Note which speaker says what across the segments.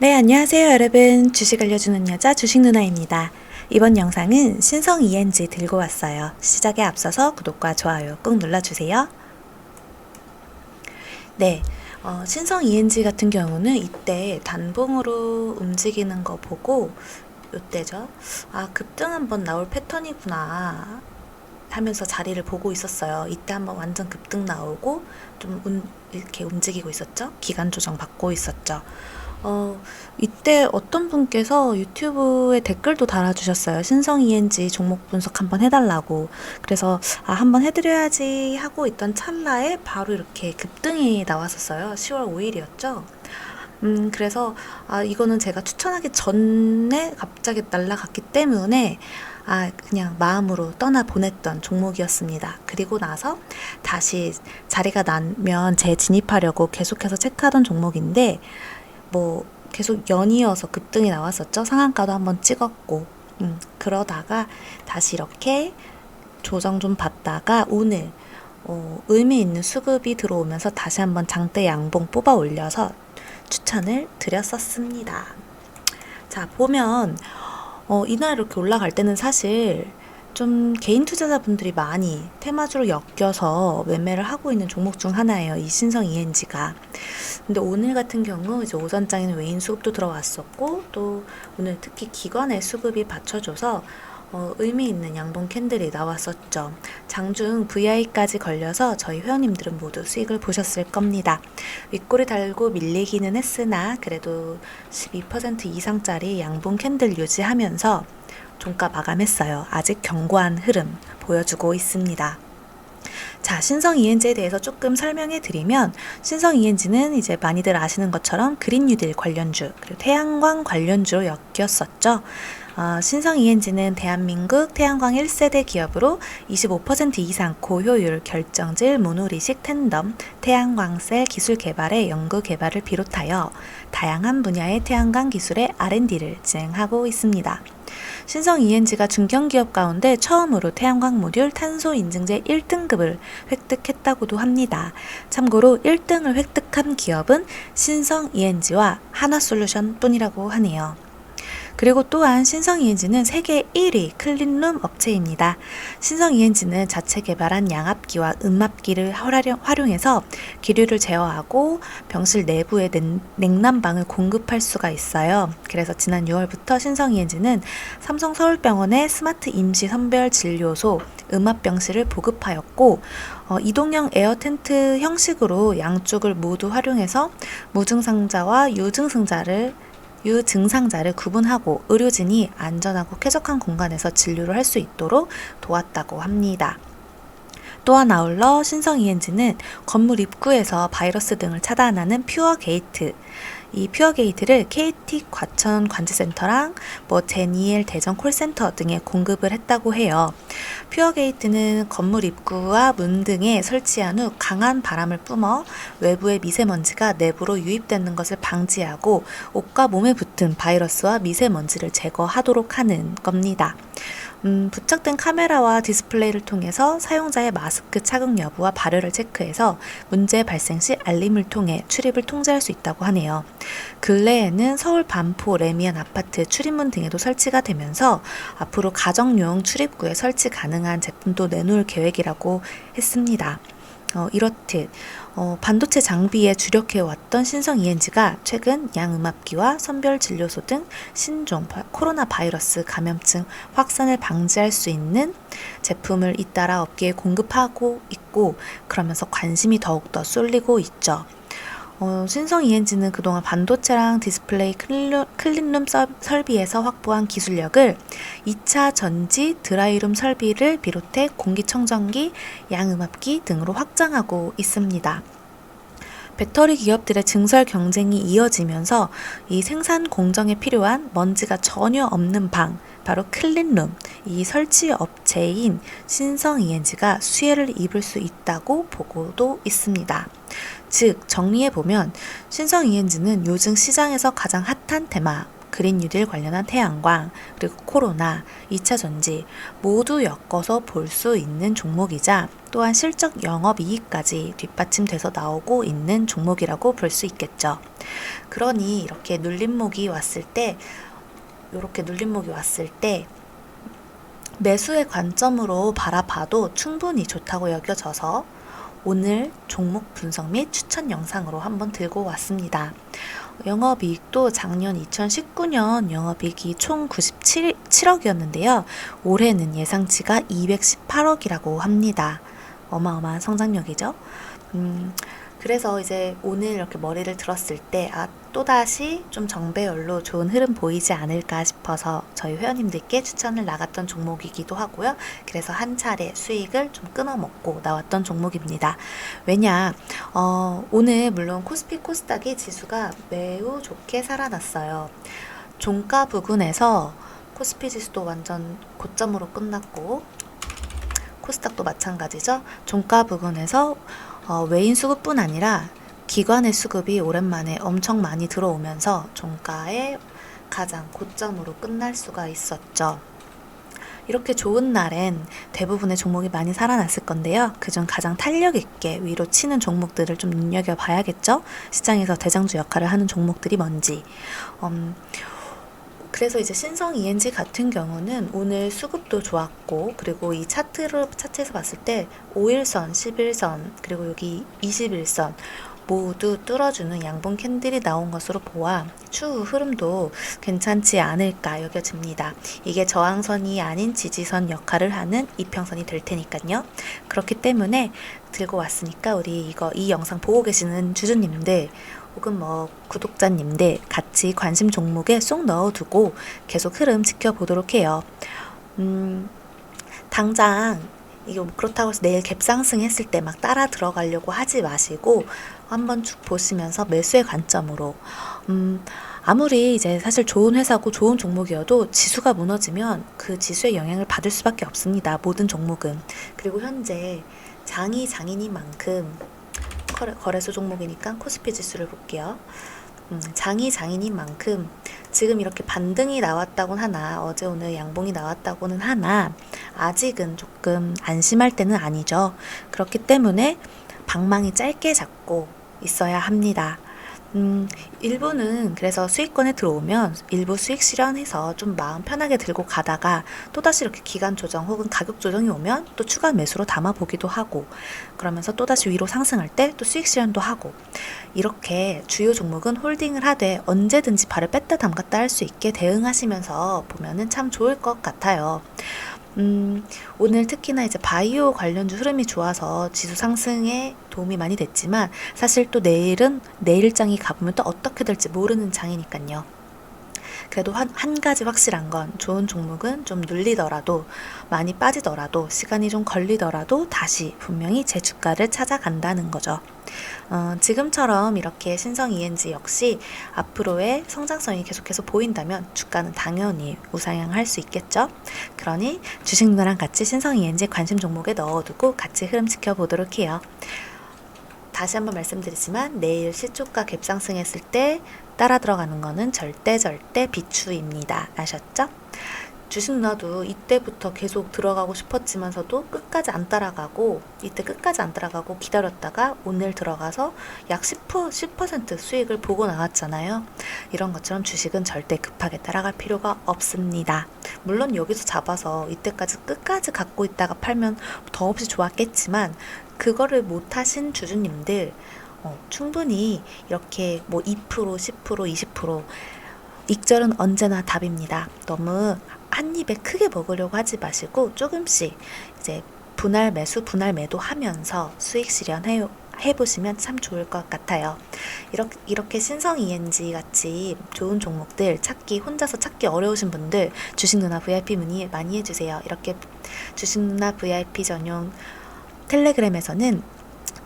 Speaker 1: 네, 안녕하세요, 여러분. 주식 알려주는 여자 주식 누나입니다. 이번 영상은 신성 ENG 들고 왔어요. 시작에 앞서서 구독과 좋아요 꼭 눌러주세요. 네, 어, 신성 ENG 같은 경우는 이때 단봉으로 움직이는 거 보고 이때죠. 아, 급등 한번 나올 패턴이구나. 하면서 자리를 보고 있었어요. 이때 한번 완전 급등 나오고 좀 운- 이렇게 움직이고 있었죠. 기간 조정 받고 있었죠. 어, 이때 어떤 분께서 유튜브에 댓글도 달아주셨어요. 신성 ENG 종목 분석 한번 해달라고. 그래서, 아, 한번 해드려야지 하고 있던 찰나에 바로 이렇게 급등이 나왔었어요. 10월 5일이었죠. 음, 그래서, 아, 이거는 제가 추천하기 전에 갑자기 날라갔기 때문에, 아, 그냥 마음으로 떠나 보냈던 종목이었습니다. 그리고 나서 다시 자리가 나면 재진입하려고 계속해서 체크하던 종목인데, 뭐 계속 연이어서 급등이 나왔었죠. 상한가도 한번 찍었고, 음, 그러다가 다시 이렇게 조정 좀 받다가 오늘 어, 의미 있는 수급이 들어오면서 다시 한번 장대 양봉 뽑아 올려서 추천을 드렸었습니다. 자, 보면 어, 이날 이렇게 올라갈 때는 사실 좀 개인 투자자분들이 많이 테마주로 엮여서 매매를 하고 있는 종목 중 하나예요. 이 신성 ENG가. 근데 오늘 같은 경우 이제 오전장에는 외인 수급도 들어왔었고 또 오늘 특히 기관의 수급이 받쳐줘서 어, 의미 있는 양봉 캔들이 나왔었죠. 장중 VI까지 걸려서 저희 회원님들은 모두 수익을 보셨을 겁니다. 윗꼬리 달고 밀리기는 했으나 그래도 12% 이상짜리 양봉 캔들 유지하면서 종가 마감했어요. 아직 견고한 흐름 보여주고 있습니다. 자, 신성 ENG에 대해서 조금 설명해 드리면 신성 ENG는 이제 많이들 아시는 것처럼 그린 뉴딜 관련주 그리고 태양광 관련주로 엮였었죠. 어, 신성 ENG는 대한민국 태양광 1세대 기업으로 25% 이상 고효율 결정질 모노리식 텐덤 태양광셀 기술 개발의 연구 개발을 비롯하여 다양한 분야의 태양광 기술의 R&D를 진행하고 있습니다. 신성 ENG가 중견기업 가운데 처음으로 태양광 모듈 탄소 인증제 1등급을 획득했다고도 합니다. 참고로 1등을 획득한 기업은 신성 ENG와 하나솔루션 뿐이라고 하네요. 그리고 또한 신성 ENG는 세계 1위 클린룸 업체입니다. 신성 ENG는 자체 개발한 양압기와 음압기를 활용- 활용해서 기류를 제어하고 병실 내부에 냉- 냉난방을 공급할 수가 있어요. 그래서 지난 6월부터 신성 ENG는 삼성 서울병원에 스마트 임시 선별 진료소 음압병실을 보급하였고 어, 이동형 에어 텐트 형식으로 양쪽을 모두 활용해서 무증상자와 유증상자를 유증상자를 구분하고 의료진이 안전하고 쾌적한 공간에서 진료를 할 수 있도록 도왔다고 합니다. 또한 아울러 신성 ENG는 건물 입구에서 바이러스 등을 차단하는 퓨어 게이트 이 퓨어 게이트를 KT 과천 관제센터랑 뭐 제니엘 대전 콜센터 등에 공급을 했다고 해요. 퓨어 게이트는 건물 입구와 문 등에 설치한 후 강한 바람을 뿜어 외부의 미세먼지가 내부로 유입되는 것을 방지하고 옷과 몸에 붙은 바이러스와 미세먼지를 제거하도록 하는 겁니다. 음, 부착된 카메라와 디스플레이를 통해서 사용자의 마스크 착용 여부와 발열을 체크해서 문제 발생 시 알림을 통해 출입을 통제할 수 있다고 하네요. 근래에는 서울 반포 레미안 아파트 출입문 등에도 설치가 되면서 앞으로 가정용 출입구에 설치 가능한 제품도 내놓을 계획이라고 했습니다. 어, 이렇듯 어, 반도체 장비에 주력해왔던 신성 ENG가 최근 양음압기와 선별 진료소 등 신종 바- 코로나 바이러스 감염증 확산을 방지할 수 있는 제품을 잇따라 업계에 공급하고 있고 그러면서 관심이 더욱더 쏠리고 있죠. 어, 신성 ENG는 그동안 반도체랑 디스플레이 클린룸, 클린룸 서- 설비에서 확보한 기술력을 2차 전지 드라이룸 설비를 비롯해 공기청정기, 양음압기 등으로 확장하고 있습니다. 배터리 기업들의 증설 경쟁이 이어지면서 이 생산 공정에 필요한 먼지가 전혀 없는 방, 바로 클린룸, 이 설치 업체인 신성 ENG가 수혜를 입을 수 있다고 보고도 있습니다. 즉, 정리해보면 신성 ENG는 요즘 시장에서 가장 핫한 테마, 그린 뉴딜 관련한 태양광, 그리고 코로나, 2차 전지 모두 엮어서 볼 수 있는 종목이자 또한 실적 영업 이익까지 뒷받침돼서 나오고 있는 종목이라고 볼 수 있겠죠. 그러니 이렇게 눌림목이 왔을 때 이렇게 눌림목이 왔을 때 매수의 관점으로 바라봐도 충분히 좋다고 여겨져서 오늘 종목 분석 및 추천 영상으로 한번 들고 왔습니다. 영업이익도 작년 2019년 영업이익이 총 97억이었는데요. 올해는 예상치가 218억이라고 합니다. 어마어마한 성장력이죠. 음, 그래서 이제 오늘 이렇게 머리를 들었을 때, 아, 또다시 좀 정배열로 좋은 흐름 보이지 않을까 싶어서 저희 회원님들께 추천을 나갔던 종목이기도 하고요. 그래서 한 차례 수익을 좀 끊어먹고 나왔던 종목입니다. 왜냐, 어, 오늘 물론 코스피 코스닥이 지수가 매우 좋게 살아났어요. 종가 부근에서 코스피 지수도 완전 고점으로 끝났고, 코스닥도 마찬가지죠. 종가 부근에서 어, 외인 수급뿐 아니라 기관의 수급이 오랜만에 엄청 많이 들어오면서 종가의 가장 고점으로 끝날 수가 있었죠. 이렇게 좋은 날엔 대부분의 종목이 많이 살아났을 건데요. 그중 가장 탄력 있게 위로 치는 종목들을 좀 눈여겨봐야겠죠. 시장에서 대장주 역할을 하는 종목들이 뭔지. 음, 그래서 이제 신성 ENG 같은 경우는 오늘 수급도 좋았고 그리고 이 차트를 차트에서 봤을 때 5일선, 11선 그리고 여기 21선 모두 뚫어주는 양봉 캔들이 나온 것으로 보아 추후 흐름도 괜찮지 않을까 여겨집니다. 이게 저항선이 아닌 지지선 역할을 하는 이평선이 될 테니까요. 그렇기 때문에 들고 왔으니까 우리 이거 이 영상 보고 계시는 주주님들 혹은 뭐 구독자님들 같이 관심 종목에 쏙 넣어두고 계속 흐름 지켜보도록 해요. 음, 당장 이게 뭐 그렇다고 해서 내일 갭상승 했을 때 막 따라 들어가려고 하지 마시고 한번 쭉 보시면서 매수의 관점으로 음, 아무리 이제 사실 좋은 회사고 좋은 종목이어도 지수가 무너지면 그 지수의 영향을 받을 수밖에 없습니다. 모든 종목은. 그리고 현재 장이 장인인 만큼 거래, 거래소 종목이니까 코스피 지수를 볼게요. 음, 장이 장인인 만큼 지금 이렇게 반등이 나왔다곤 하나 어제 오늘 양봉이 나왔다고는 하나 아직은 조금 안심할 때는 아니죠. 그렇기 때문에 방망이 짧게 잡고 있어야 합니다. 음, 일부는 그래서 수익권에 들어오면 일부 수익 실현해서 좀 마음 편하게 들고 가다가 또다시 이렇게 기간 조정 혹은 가격 조정이 오면 또 추가 매수로 담아 보기도 하고 그러면서 또다시 위로 상승할 때 또 수익 실현도 하고 이렇게 주요 종목은 홀딩을 하되 언제든지 발을 뺐다 담갔다 할 수 있게 대응하시면서 보면은 참 좋을 것 같아요. 음, 오늘 특히나 이제 바이오 관련주 흐름이 좋아서 지수 상승에 도움이 많이 됐지만 사실 또 내일은 내일장이 가보면 또 어떻게 될지 모르는 장이니까요. 그래도 한, 한 가지 확실한 건 좋은 종목은 좀 눌리더라도 많이 빠지더라도 시간이 좀 걸리더라도 다시 분명히 제 주가를 찾아간다는 거죠. 어, 지금처럼 이렇게 신성 ENG 역시 앞으로의 성장성이 계속해서 보인다면 주가는 당연히 우상향할 수 있겠죠. 그러니 주식 누나랑 같이 신성 ENG 관심 종목에 넣어두고 같이 흐름 지켜보도록 해요. 다시 한번 말씀드리지만 내일 시초가 갭상승했을 때 따라 들어가는 거는 절대 절대 비추입니다. 아셨죠? 주식 누나도 이때부터 계속 들어가고 싶었지만서도 끝까지 안 따라가고 이때 끝까지 안 따라가고 기다렸다가 오늘 들어가서 약 10%, 10% 수익을 보고 나왔잖아요. 이런 것처럼 주식은 절대 급하게 따라갈 필요가 없습니다. 물론 여기서 잡아서 이때까지 끝까지 갖고 있다가 팔면 더없이 좋았겠지만 그거를 못 하신 주주님들 어, 충분히 이렇게 뭐 2%, 10%, 20% 익절은 언제나 답입니다. 너무 한 입에 크게 먹으려고 하지 마시고 조금씩 이제 분할 매수, 분할 매도 하면서 수익 실현해 해보시면 참 좋을 것 같아요. 이렇게, 이렇게 신성 ENG 같이 좋은 종목들 찾기, 혼자서 찾기 어려우신 분들 주식 누나 VIP 문의 많이 해주세요. 이렇게 주식 누나 VIP 전용 텔레그램에서는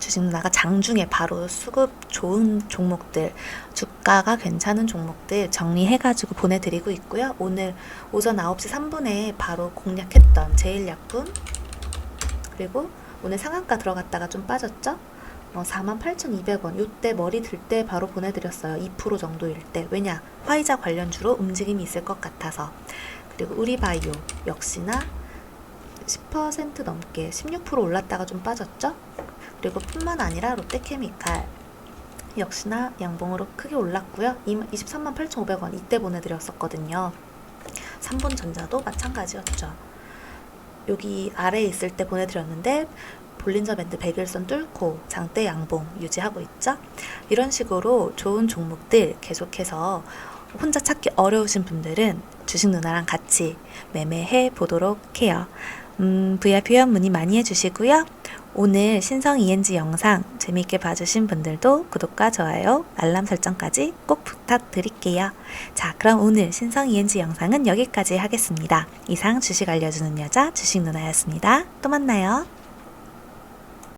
Speaker 1: 주식 누나가 장중에 바로 수급 좋은 종목들, 주가가 괜찮은 종목들 정리해가지고 보내드리고 있고요. 오늘 오전 9시 3분에 바로 공략했던 제일약품, 그리고 오늘 상한가 들어갔다가 좀 빠졌죠? 어, 48,200원. 요때 머리 들 때 바로 보내드렸어요. 2% 정도일 때. 왜냐? 화이자 관련주로 움직임이 있을 것 같아서. 그리고 우리바이오 역시나 10% 넘게 16% 올랐다가 좀 빠졌죠? 그리고 뿐만 아니라 롯데케미칼 역시나 양봉으로 크게 올랐고요. 23만 8,500원 이때 보내드렸었거든요. 삼본전자도 마찬가지였죠. 여기 아래에 있을 때 보내드렸는데 볼린저 밴드 100일선 뚫고 장대 양봉 유지하고 있죠. 이런 식으로 좋은 종목들 계속해서 혼자 찾기 어려우신 분들은 주식 누나랑 같이 매매해 보도록 해요. 음, VIP 회원 문의 많이 해주시고요. 오늘 신성 ENG 영상 재미있게 봐주신 분들도 구독과 좋아요, 알람 설정까지 꼭 부탁드릴게요. 자, 그럼 오늘 신성 ENG 영상은 여기까지 하겠습니다. 이상 주식 알려주는 여자 주식 누나였습니다. 또 만나요.